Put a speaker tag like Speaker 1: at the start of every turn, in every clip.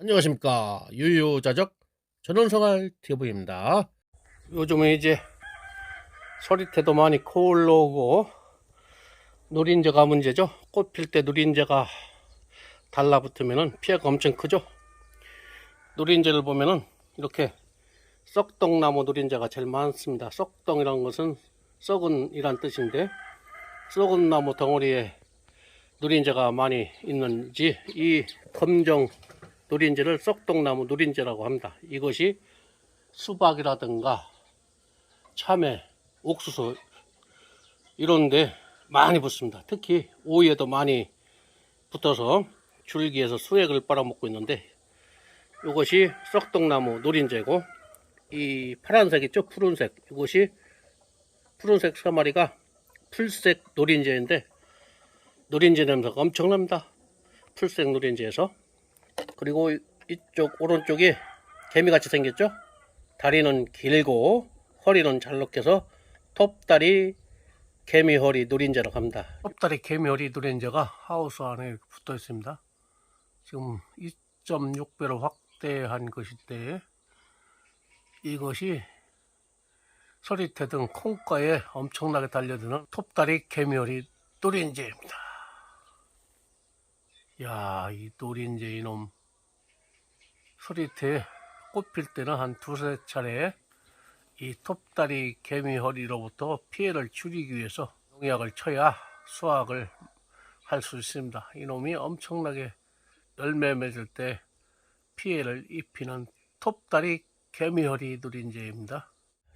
Speaker 1: 안녕하십니까. 유유자적 전원생활 TV입니다. 요즘은 이제 서리태도 많이 코 올라오고 누린재가 문제죠. 꽃 필 때 누린재가 달라붙으면 피해가 엄청 크죠. 누린재를 보면은 이렇게 썩덩나무 누린재가 제일 많습니다. 썩덩이라는 것은 썩은 이란 뜻인데 썩은 나무 덩어리에 누린재가 많이 있는지 이 검정 누린재를 썩동나무 누린재라고 합니다. 이것이 수박이라든가 참외, 옥수수 이런데 많이 붙습니다. 특히 오이에도 많이 붙어서 줄기에서 수액을 빨아먹고 있는데 이것이 썩동나무 누린재고 이 파란색 있죠? 푸른색 이것이 푸른색 사마리가 풀색 누린재인데 누린재 냄새가 엄청납니다. 풀색 누린재에서 그리고 이쪽 오른쪽이 개미같이 생겼죠? 다리는 길고 허리는 잘록해서 톱다리 개미허리 누린재라고 합니다. 톱다리 개미허리 누린재가 하우스 안에 붙어 있습니다. 지금 2.6배로 확대한 것인데 이것이 서리태 등 콩가에 엄청나게 달려드는 톱다리 개미허리 누린재입니다. 야, 이 노린재 이놈 소리태 꽃 필 때는 한 두세 차례 이 톱다리 개미허리로부터 피해를 줄이기 위해서 농약을 쳐야 수확을 할 수 있습니다. 이놈이 엄청나게 열매 맺을 때 피해를 입히는 톱다리 개미허리 누린재입니다.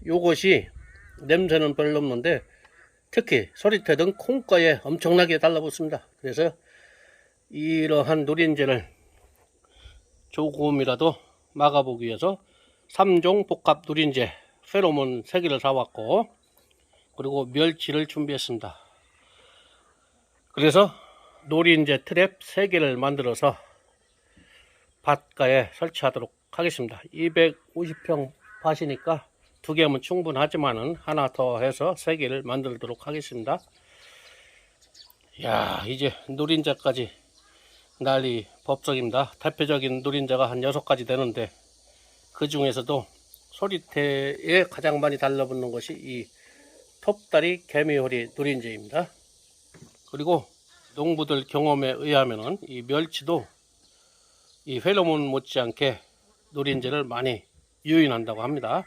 Speaker 1: 요것이 냄새는 별로 없는데 특히 소리태 등 콩가에 엄청나게 달라붙습니다. 그래서 이러한 누린재를 조금이라도 막아보기 위해서 3종 복합 누린재 페로몬 3개를 사왔고 그리고 멸치를 준비했습니다. 그래서 누린재 트랩 3개를 만들어서 밭가에 설치하도록 하겠습니다. 250평 밭이니까 두 개면 충분하지만은 하나 더 해서 3개를 만들도록 하겠습니다. 야 이제 누린재까지 난리 법석입니다. 대표적인 누린자가 한 6가지 되는데 그 중에서도 소리태에 가장 많이 달라붙는 것이 이 톱다리 개미호리 누린재입니다. 그리고 농부들 경험에 의하면은 이 멸치도 이 페로몬 못지않게 누린재를 많이 유인한다고 합니다.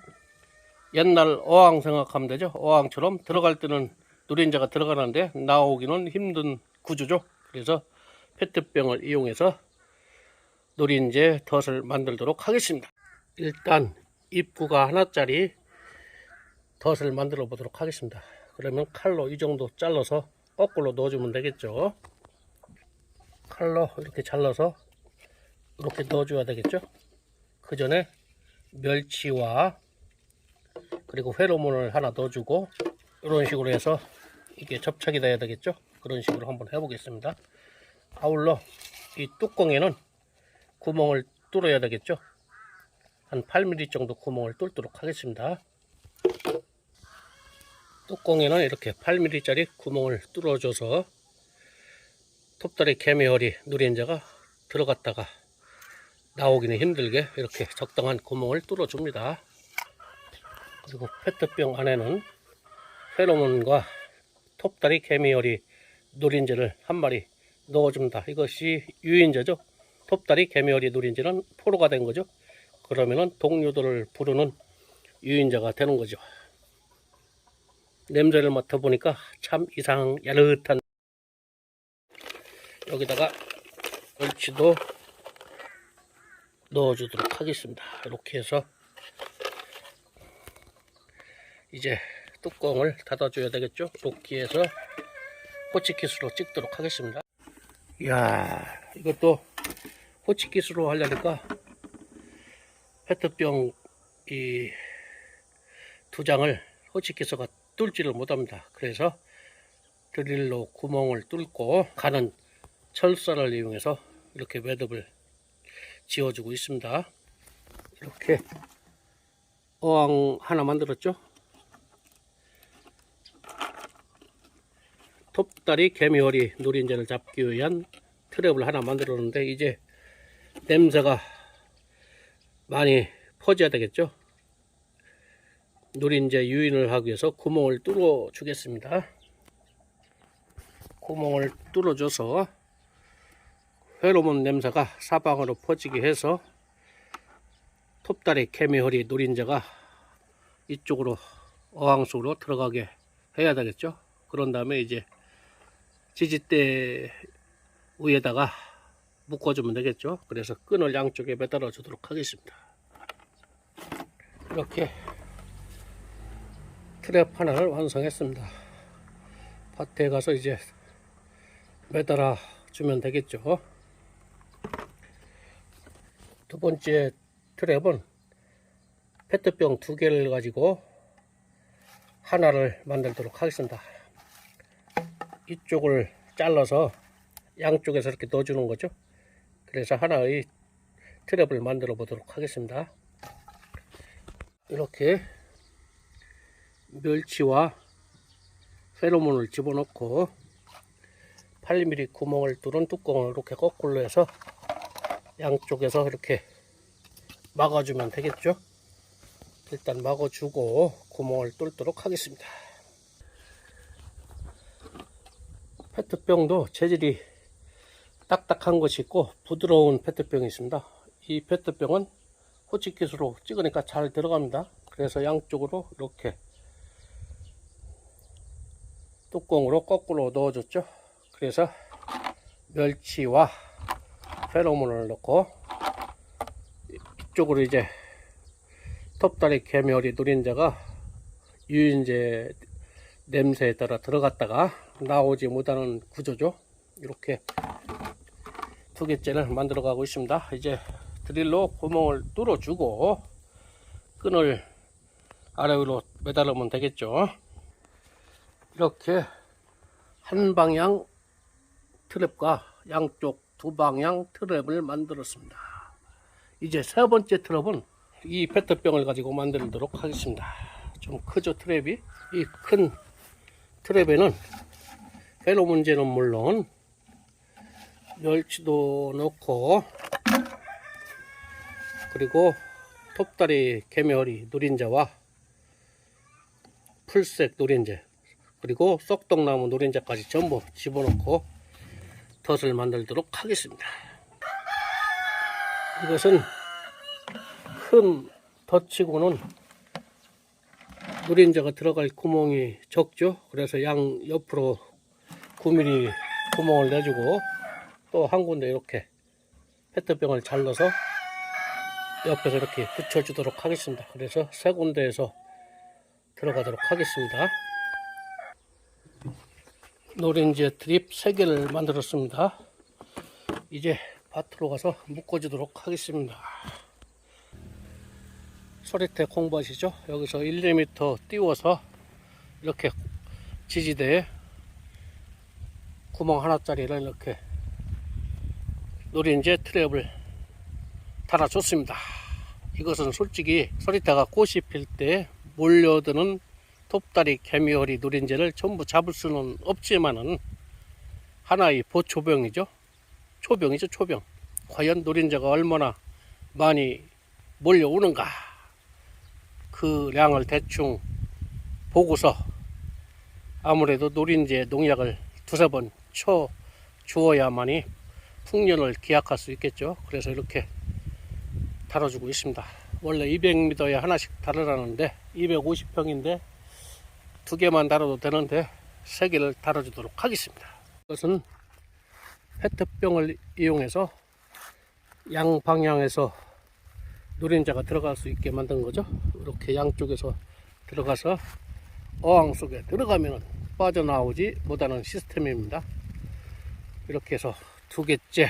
Speaker 1: 옛날 어항 생각하면 되죠. 어항처럼 들어갈 때는 누린재가 들어가는데 나오기는 힘든 구조죠. 그래서 페트병을 이용해서 노린재 덫을 만들도록 하겠습니다. 일단 입구가 하나짜리 덫을 만들어 보도록 하겠습니다. 그러면 칼로 이 정도 잘라서 거꾸로 넣어주면 되겠죠. 칼로 이렇게 잘라서 이렇게 넣어줘야 되겠죠. 그 전에 멸치와 그리고 회로몬을 하나 넣어주고 이런 식으로 해서 이게 접착이 돼야 되겠죠. 그런 식으로 한번 해보겠습니다. 아울러 이 뚜껑에는 구멍을 뚫어야 되겠죠? 한 8mm 정도 구멍을 뚫도록 하겠습니다. 뚜껑에는 이렇게 8mm 짜리 구멍을 뚫어줘서 톱다리 개미허리 누린자가 들어갔다가 나오기는 힘들게 이렇게 적당한 구멍을 뚫어줍니다. 그리고 페트병 안에는 페로몬과 톱다리 개미허리 누린재를 한 마리 넣어줍니다. 이것이 유인제죠. 톱다리 개미어리 누린지는 포로가 된 거죠. 그러면은 동료들을 부르는 유인자가 되는 거죠. 냄새를 맡아보니까 참 이상 야릇한 여기다가 멸치도 넣어주도록 하겠습니다. 이렇게 해서 이제 뚜껑을 닫아줘야 되겠죠. 이렇게 해서 호치키스로 찍도록 하겠습니다. 이야, 이것도 호치키스로 하려니까 페트병 이 두 장을 호치키스가 뚫지를 못합니다. 그래서 드릴로 구멍을 뚫고 가는 철사를 이용해서 이렇게 매듭을 지어주고 있습니다. 이렇게 어항 하나 만들었죠. 톱다리 개미허리 누린재를 잡기 위한 트랩을 하나 만들었는데 이제 냄새가 많이 퍼져야 되겠죠. 누린제 유인을 하기 위해서 구멍을 뚫어 주겠습니다. 구멍을 뚫어줘서 페로몬 냄새가 사방으로 퍼지게 해서 톱다리 개미허리 누린자가 이쪽으로 어항 속으로 들어가게 해야 되겠죠. 그런 다음에 이제 지지대 위에다가 묶어주면 되겠죠. 그래서 끈을 양쪽에 매달아 주도록 하겠습니다. 이렇게 트랩 하나를 완성했습니다. 밭에 가서 이제 매달아 주면 되겠죠. 두 번째 트랩은 페트병 두 개를 가지고 하나를 만들도록 하겠습니다. 이쪽을 잘라서 양쪽에서 이렇게 넣어주는 거죠. 그래서 하나의 트랩을 만들어 보도록 하겠습니다. 이렇게 멸치와 페로몬을 집어넣고 8mm 구멍을 뚫은 뚜껑을 이렇게 거꾸로 해서 양쪽에서 이렇게 막아주면 되겠죠. 일단 막아주고 구멍을 뚫도록 하겠습니다. 페트병도 재질이 딱딱한 것이 있고 부드러운 페트병이 있습니다. 이 페트병은 호치키스로 찍으니까 잘 들어갑니다. 그래서 양쪽으로 이렇게 뚜껑으로 거꾸로 넣어줬죠. 그래서 멸치와 페로몬을 넣고 이쪽으로 이제 톱다리 개미어리 누린자가 유인제 냄새에 따라 들어갔다가 나오지 못하는 구조죠. 이렇게 두 개째를 만들어 가고 있습니다. 이제 드릴로 구멍을 뚫어주고 끈을 아래 위로 매달으면 되겠죠. 이렇게 한 방향 트랩과 양쪽 두 방향 트랩을 만들었습니다. 이제 세 번째 트랩은 이 페트병을 가지고 만들도록 하겠습니다. 좀 크죠 트랩이? 이 큰 트랩에는 페로몬제는 물론 멸치도 넣고 그리고 톱다리 개미허리 누린자와 풀색 누린자 그리고 썩동나무 노린자까지 전부 집어넣고 덫을 만들도록 하겠습니다. 이것은 큰 덫치고는 노린자가 들어갈 구멍이 적죠. 그래서 양 옆으로 9mm 구멍을 내주고 또 한 군데 이렇게 페트병을 잘라서 옆에서 이렇게 붙여주도록 하겠습니다. 그래서 세 군데에서 들어가도록 하겠습니다. 노린지 트립 3개를 만들었습니다. 이제 밭으로 가서 묶어주도록 하겠습니다. 소리태 공부하시죠? 여기서 1m 띄워서 이렇게 지지대에 구멍 하나짜리를 이렇게 노린재 트랩을 달아줬습니다. 이것은 솔직히 소리태가 꽃이 필 때 몰려드는 톱다리 개미허리 누린재를 전부 잡을 수는 없지만은 하나의 보초병이죠. 초병이죠, 초병. 과연 누린재가 얼마나 많이 몰려오는가. 그 량을 대충 보고서 아무래도 노린재 농약을 두세 번 쳐 주어야만이 풍년을 기약할 수 있겠죠. 그래서 이렇게 달아주고 있습니다. 원래 200m에 하나씩 달으라는데 250평인데 두 개만 달아도 되는데 세 개를 달아주도록 하겠습니다. 이것은 페트병을 이용해서 양 방향에서 노린자가 들어갈 수 있게 만든 거죠. 이렇게 양쪽에서 들어가서 어항 속에 들어가면 빠져나오지 못하는 시스템입니다. 이렇게 해서 두 개째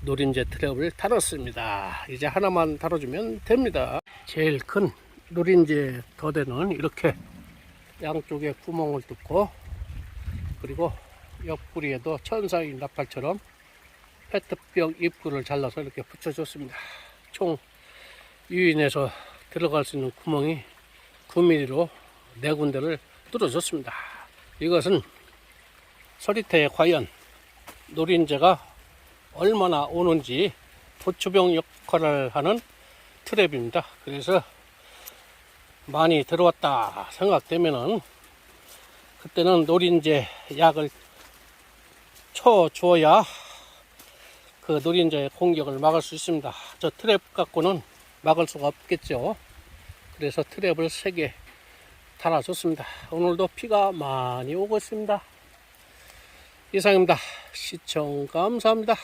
Speaker 1: 노린재 트랩을 달았습니다. 이제 하나만 달아주면 됩니다. 제일 큰 노린재 더대는 이렇게 양쪽에 구멍을 뚫고 그리고 옆구리에도 천사의 나팔처럼 페트병 입구를 잘라서 이렇게 붙여줬습니다. 총 유인해서 들어갈 수 있는 구멍이 9mm로 네 군데를 뚫어줬습니다. 이것은 서리태에 과연 노린재가 얼마나 오는지 보초병 역할을 하는 트랩입니다. 그래서 많이 들어왔다 생각되면은 그때는 노린재 약을 쳐 줘야 그 노린재의 공격을 막을 수 있습니다. 저 트랩 갖고는 막을 수가 없겠죠. 그래서 트랩을 3개 달아줬습니다. 오늘도 비가 많이 오고 있습니다. 이상입니다. 시청 감사합니다.